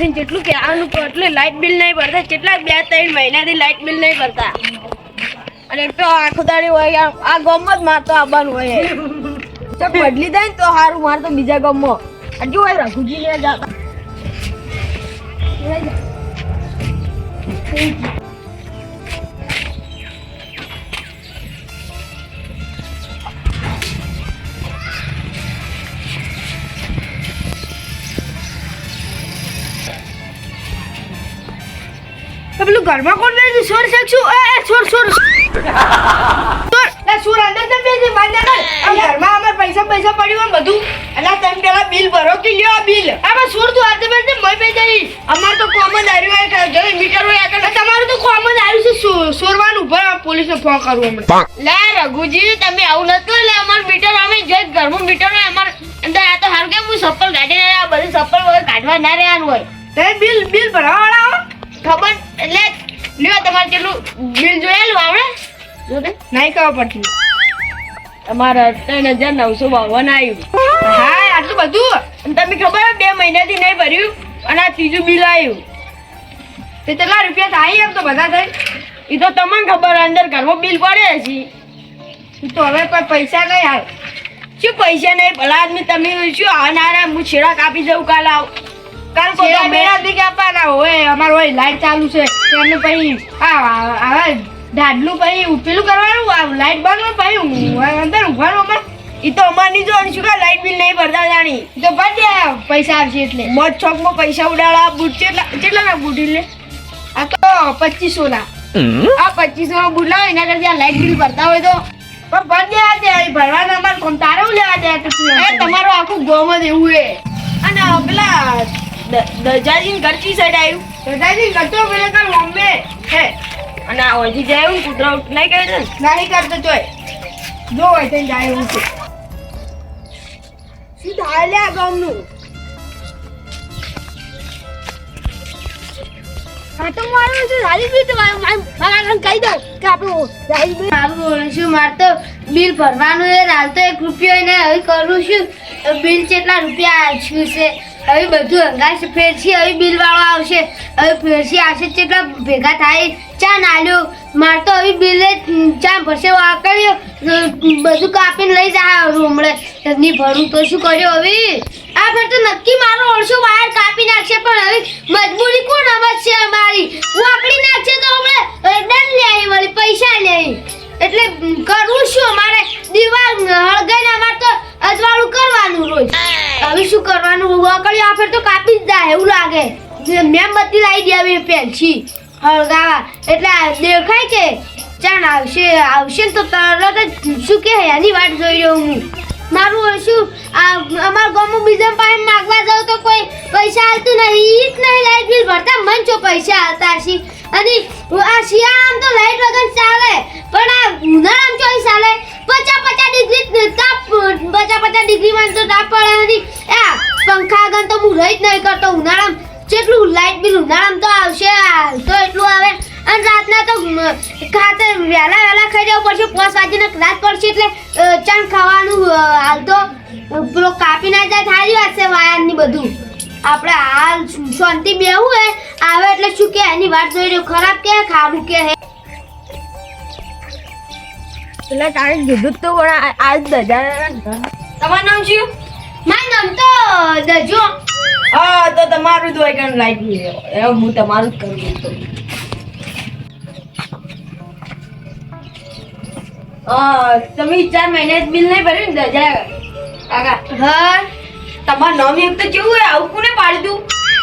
માસીને જેટલું કહેવાનું કહો એટલે લાઇટ બિલ નહીં ભરતા, કેટલા બે ત્રણ મહિનાથી લાઇટ બિલ નહીં ભરતા. અને તો આખો દાડી હોય, આ- ગામમાં જ મારતો આવવાનું હોય. તો બદલી દે ને તો સારું મારે તો બીજા ગામમાં હજુ હોય રઘુજી જતા તો પેલું ઘરમાં કોણ બે છે? સોર શકશું એ સોર સોર. સોર. એ સોર અંદર તો બે છે? ના કર આ ઘરમાં અમાર પૈસા પૈસા પડ્યું હોય બધું. એટલે તમે પેલા બિલ ભરો કે લ્યો આ બિલ? આમાં સોર તું આજે બેસે મય બે જઈ અમાર તો કોમન આવ્યું હોય જો મીટર હોય આગળ. તમારું તો કોમન આવ્યું છે. સોરવાનું ઉપર પોલીસને ફોન કરું હમણાં લે રઘુજી તમે આવું નતું એટલે અમાર મીટર અમે જે ઘરમાં મીટર હોય અમાર અંદર આ તો હારું કે હું સપ્પલ કાઢીને આ બધું સપ્પલ વગર કાઢવા ના રહેવાનું હોય. તે બિલ બિલ ભરવા વાળા ખબર? એટલે લ્યો તમારે કેટલું બિલ જોયેલું આવડે? નહીં ખબર પડતી. તમારે ત્રણ હજાર નવસો બાવન આવ્યું હા આટલું બધું? અને તમે ખબર બે મહિનાથી નહીં ભર્યું? અને આ ત્રીજું બિલ આવ્યું તે કેટલા રૂપિયા થાય એમ તો બધા થઈ એ તો તમને ખબર અંદર ઘરમાં બિલ પડે છે તો હવે કોઈ પૈસા નહીં આવે. શું પૈસા નહીં? ભલા આદમી તમે શું આવનારા? હું છેડા કાપી જવું કાલ આવ. કાલ કોઈ મેળાથી કાપવાના હોય અમાર હોય લાઈટ ચાલુ છે. એમને પછી આ ઢાડલું પછી પેલું કરવાનું આ લાઈટ બંધ હોય પછી અંદર ઊંઘવાનું અમાર. એ તો અમારની જો શું કા લાઈટ બિલ નહીં ભરતા જાણી. તો ભરજે પૈસા આવશે એટલે. મોજ ચોકમાં પૈસા ઉડાડવા બૂટ કેટલા કેટલાના બૂટ એટલે આ તો પચીસો ના. આ પચીસો માં બૂટ લાવો એના કરતા લાઈટ બિલ ભરતા હોય તો. પણ ભરજે આજે ભરવાના અમારે તારે લેવા દે એ તમારું આખું ગોમ જ એવું હે. અને પેલા દ- દજાજી ઘરથી સાઈડ આવ્યું દર્જાજી ઘર તો પેલા કાલ બોમ્બે હે. અને આ ઓજી જાય એવું કૂતરા નહીં કહે છે નહીં કરતો તોય જો હોય તો જાય હું છે. શું થાય લે આ ગામનું? હા તો મારું છે. રીતે મારા કહી દઉં કે આપણું મારું બોલું મારે તો બિલ ભરવાનું છે. હાલ તો એક રૂપિયો એને હવે કરું છું. બિલ કેટલા રૂપિયા આવ્યું છે? હવે બધું હંગાશ ફેરસી હવે બિલ વાળો આવશે. હવે ફેરસી આવશે કેટલા ભેગા થાય. ચા નાલ્યો. મારે તો હવે બિલે ચા ભરશે વાકડ્યો બધું કાપીને લઈ જાય રૂમડે નહીં ભરું તો શું કર્યો હવે? આ ફેર તો નક્કી મારો ઓળશો વાયર કાપી નાખશે, પણ હવે મજબૂરી કોણ સમજશે અમારી? વાકડી નાખશે તો હમણાં. દંડ લે વળી પૈસા લે. એટલે કરવું શું અમારે દિવાલ હળગાઈને અમારે તો અજવાળું કરવાનું રોજ હવે શું કરવાનું? વાકડી આફર તો કાપી જ જાય, એવું લાગે. મેં બધી લાવી દે હવે પેન્સી હળગાવા. એટલે દેખાય કે ચાન આવશે આવશે તો તરત જ શું કે એની વાટ જોઈ રહ્યો હું. મારું શું, આ અમારા ગામમાં બીજા પાસે માગવા જાઉં તો કોઈ પૈસા આવતું નહીં, ઈ જ નહીં, લાઈટ બિલ ભરતા મન છો પૈસા આવતા છે અને આ શિયાળામાં તો લાઈટ વગર ચાલે, પણ આ ઉનાળામાં ચોઈ ચાલે? પચાસ ને ડિગ્રી તાપ પચાસ પચાસ ડિગ્રીમાં તો તાપ પડે નથી. આ પંખા આગળ તો હું રહી જ નહીં કરતો ઉનાળામાં. જેટલું લાઈટ બિલ ઉનાળામાં તો આવશે તો એટલું આવે. અને રાતના તો ખાતે વહેલા વહેલા ખાઈ જવું પડશે. પાંચ વાગીને રાત પડશે એટલે ચાંદ ખાવાનું હાલ તો પેલો કાપી ના જાય થારી વાત છે વાયરની બધું. આપણે હાલ શાંતિ બેવું હે? આવે એટલે શું કે, એની વાત જોઈ રહ્યો, ખરાબ કે, ખારું કે હે? એટલે તારે કીધું તો પણ આ- આજ દજા તમારું નામ શું? મારું નામ તો દજો. હા તો તમારું જ હોય કારણ લાઈટ હું તમારું જ કરું છું. તમે ચાર મહિના બિલ નહીં ભર્યું ને દજા કાકા હા. તમારું નામ એક તો કેવું હોય? આવું કોને પાડી દઉં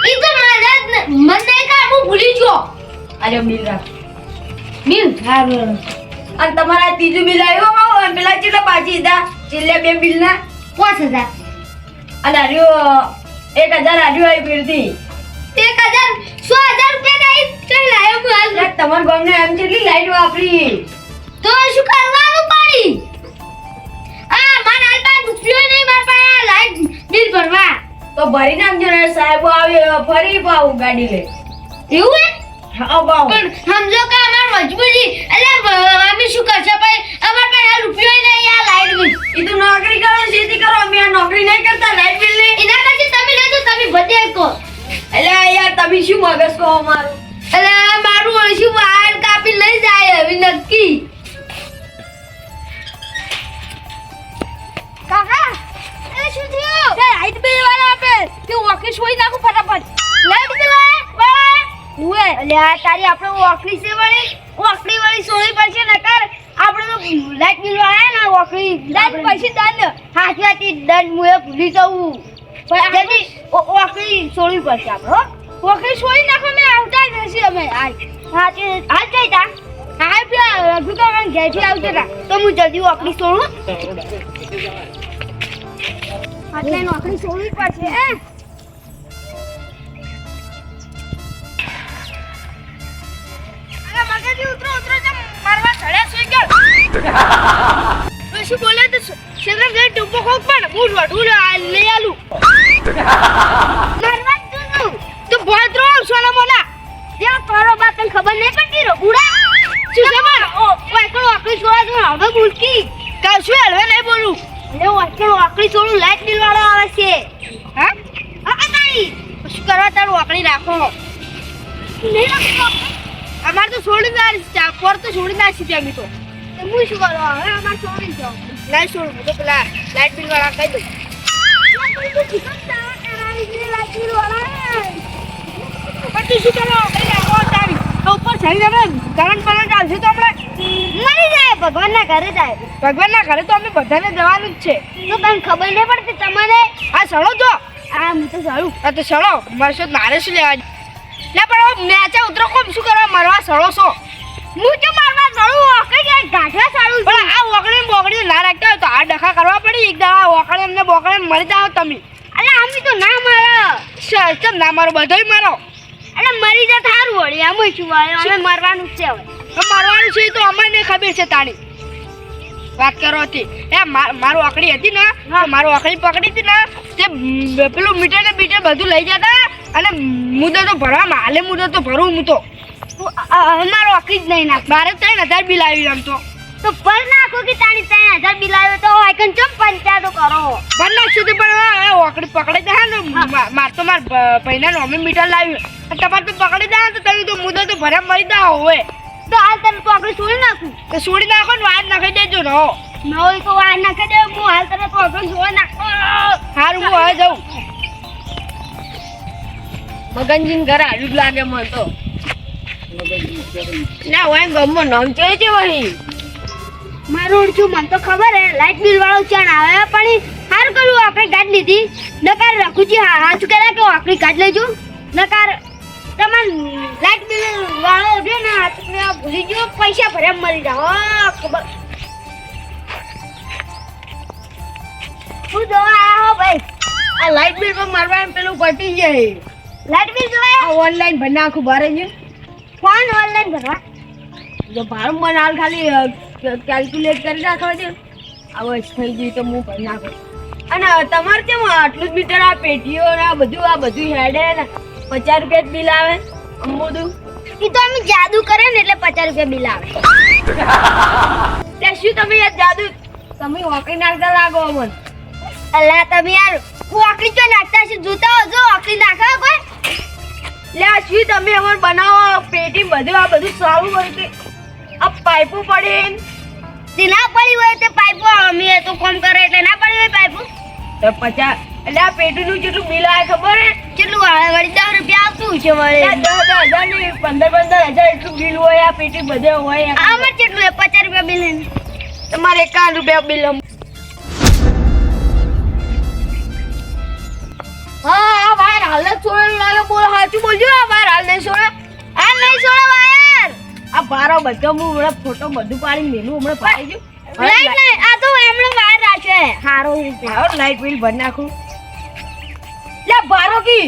ઈ તો મારા જ ન- મન નહીં કા હું ભૂલી ગયો? અરે બિલ રાખ. બિલ? હારું અને તમારા ત્રીજું બિલ આવ્યું હો, અને પેલા કેટલા પાછી દીધા છેલ્લે બે બિલના? પાંચ હજાર. અને હાર્યું એક હજાર હાર્યું આવી ફેરથી એક હજાર સો હજાર રૂપિયા નહીં કઈ લાયો હું હાલ. તમારા ગામને એમ કેટલી લાઈટ વાપરી? તો શું કરવાનું પડી આ માર હાલ પાસે રૂપિયો નહીં માર પાસે આ લાઈટ બિલ ભરવા. તો ભરી નાખજો ને સાહેબ આવે ફરી પાવું ગાડી લે એવું હે? હા બાવ પણ સમજો કે અમાર મજબૂરી એટલે અમે શું કરશે ભાઈ? અમાર પાસે રૂપિયો નહીં આ લાઈટ બિલ એ તો નોકરી કરો ખેતી કરો અમે આ નોકરી નહીં કરતા લાઈટ બિલની. એના કરતી તમે લેજો તમે બધે કહો એટલે યાર તમે શું મગજ કહો મારું એટલે મારું ઓળશું વાળ કાપી લઈ જાય હવે નક્કી. કાકા એ શું થયું? લાઈટ બિલ વાળા આપે. કે ઓકે સોઈ નાખું ફટાફટ. લાઈટ બિલ વાળા? ઉએ અલ્યા તારી આપણે ઓકડી છે વળી? ઓકડી વળી છોડી પડશે નકર આપણે તો લાઈટ બિલ આયા ને ઓકડી લાઈટ પછી દંડ. હાથ વાતી દંડ મુએ ભૂલી જવું જલ્દી ઓકડી છોડવી પડશે આપણે ઓકડી છોડી નાખો મે આવતા જ નથી અમે. આજ હાથે હાલ જઈ તા હા પેલા રઘુ કાકા ઘેરથી આવજો તા. તો હું જલ્દી ઓકડી છોડું એટલે નોકરી છોડવી પડશે એ ઉતરો ઉતરો જે મારવા ચડ્યા સુઈ ગયો તો શું બોલે તો શેતરમ જઈ ટૂંપો ખોક પણ, હું વઢું લઈ આલું. મારવા તું તું ભોતરો સોના મોના ત્યાં તારો બાપ તને ખબર નહીં પડતી રો ઉડા શું છે માર ઓ એકલો આકડી છોડા તો હવે કાલ શું હેલવે નહીં બોલું? એટલે એકલો આકડી છોડું, લાઈટ બિલ વાળો આવે છે. હા? હા નહીં શું કરવા તારું આકડી રાખો? નહીં રાખો અમાર તો છોડી ના પર તો છોડી ના છીએ અમે તો. હું શું કરવા હવે અમારે છોડી જાઓ લાઈટ છોડું. તો પેલા લાઈટ બિલ વાળા કહી દઉં. પછી શું કરો ઉપર ચડી જમે કરંટ બરંટ આવશે તો આપણે. મરી જાય. ભગવાનના ઘરે જાય. ભગવાનના ઘરે તો અમે બધાને જવાનું જ છે. તો તમને ખબર નહીં પડતી તમારે? આ સળો જો. આ હું તો સળું. આ તો સળો. મારશો તો મારે શું લેવા લે પણ મેચા ઉતરો કોમ શું કરવા મરવા સળો છો? હું તો મારવા સળું ઓકે કે ગાંઠવા સળું પણ આ ઓકડી બોકડી ના રાખતા હોય તો આ ડખા કરવા પડી. એક દાડા ઓકડે એમને બોકડે મરી જાવ તમે. અરે આમી તો ના મારો. ચમ ના મારો? બધોય મારો. અરે મરી જા થારું વળી. આમ શું આવે અમે મરવાનું છે હવે. મરવાનું છે તો અમને ખબર છે તાણી. વાત કરો હતી. એ મારું આકડી હતી ને મારું આકડી પકડી હતી ને તે પેલું મીટર ને બીટર બધું લઈ જતા. અને મુદ્દો તો ભરવા હાલે મુદ્દો તો ભરું હું તો. મારો આકડી જ નહીં નાખ. મારે ત્રણ હજાર બિલ આવી આમ તો. તો પર નાખો કે તાણી ત્રણ હજાર બિલ આવ્યો તો આઈકન ચમ પંચાયતો કરો? પર નાખશું તો પણ ઓકડી પકડી દે ને. માર તો માર પૈના નોમે મીટર લાવ્યું. તમારે તો પકડી દે તો તમે તો મુદ્દો તો ભરે મરી દા હોય તો હાલ તમે આપણે છોડી નાખું. તો છોડી નાખો ને વાત નાખી દેજો રહો હો. તો વાત નાખી દે હું હાલ તમે પકડી છોડી નાખો હારું હું હવે જાઉં. મગનજીને ઘરે આવ્યું જ લાગે મને તો. ના હોય ગમો નામ છે છે વહી? મારું છું મને તો ખબર હે લાઇટ બિલ વાળો ચણ આવે પણ હાર કરું આપણે ગાડી લીધી. નકાર રખુજી હા હાચું કહેલા કે આપણી ગાડી લેજો નકાર તમાર લાઇટ બિલ વાળો છે ને તમે ભૂલી ગયો પૈસા ભર્યા મરી હા, ખબર. હું જોવા હો ભાઈ. આ લાઇટ બિલ પર મારવા એમ પેલું પટી જાય. લાઇટ બિલ જોવા આ ઓનલાઈન ભરી નાખું ભરે છે ફોન ઓનલાઈન ભરવા? જો ભાડું મને હાલ ખાલી કેલ્ક્યુલેટ કરી નાખવા છે આવો થઈ ગયું તો હું ભરી નાખું. અને તમારે કેમ આટલું જ મીટર આ પેટીઓ ને આ બધું આ બધું હેડે ને? પચાસ રૂપિયા બિલ આવે બધું એ તો અમે જાદુ કરે ને એટલે પચાસ રૂપિયા બિલ આવે. ત્યાં શું તમે યાર જાદુ તમે વાકડી નાખતા લાગો અમને? અલ્લા તમે યાર ઓકડી તો નાખતા છે જોતા બનાવો બધું આ બધું સારું હોય કે આ પાઇપો પડે તે ના પડી હોય તે પાઇપો અમે તો કોમ કરે એટલે ના પડી હોય પાઇપો. તો પચાસ એટલે આ પેટીનું જેટલું બિલ આવે ખબર હે? કેટલું આવે? વળી દસ રૂપિયા આવતું છે વળી. દસ દસ હજાર ને પંદર પંદર હજાર એટલું બિલ હોય આ પેટી બધે હોય આમાં કેટલું હોય પચાસ રૂપિયા બિલ તમારે એકાવન રૂપિયા બિલ હા આ બહાર હાલ જ છોડેલું લાગે બોલ સાચું બોલજો આ બહાર હાલ નહીં છોડે. નહીં છોડો વાયર. આ બારો બધો હું હમણાં ફોટો બધું પાડી મેલું હમણાં પાડી દઉં. લાઈટ નહીં આ તો એમણે વાયર રાખ્યો છે. હારો રીતે આવો લાઈટ બિલ ભરી નાખું. લે બારો કી?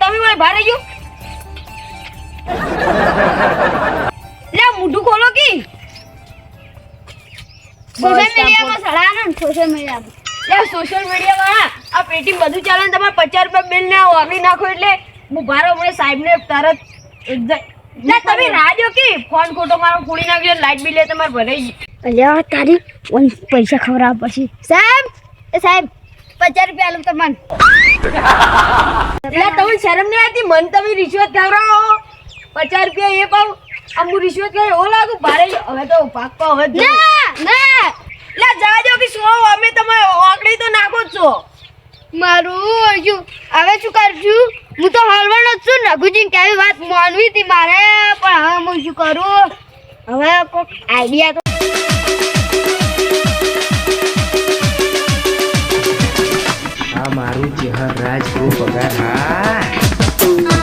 તમે મને ભારે ગયો? લે મોઢું ખોલો કી? સોશિયલ મીડિયામાં સડાનો ને સોશિયલ મીડિયામાં લે સોશિયલ મીડિયા વાળા આ પેટી બધું ચાલે ને તમારે પચાસ રૂપિયા બિલ ને વાગી નાખો એટલે હું ભારો મને સાહેબ ને તરત તમે રાજો કે ફોન ખોટો મારો ફોડી નાખ્યો લાઈટ બિલ તમારે ભરાઈ અલ્યા તારી પૈસા ખવડાવવા પછી. સાહેબ એ સાહેબ પચાસ રૂપિયા આલું તમને એટલે તમે શરમ નહીં આવતી? મન તમે રિશ્વત ખવડાવો. પચાસ રૂપિયા એ પાઉં. આમ હું રિશ્વત કરે એવો લાગુ? ભારે હવે તો પાક્કો હવે ના ના. એટલે જાજો કે શું? અમે તમે ઓકડી તો નાખો જ છો. મારું હજુ હવે શું કરશું? હું તો હલવાનો જ છું રઘુજી કેવી વાત માનવી હતી મારે. પણ હવે હું શું કરું? હવે કોઈક આઈડિયા તો મારું ચહેર રાજ પગાર હા.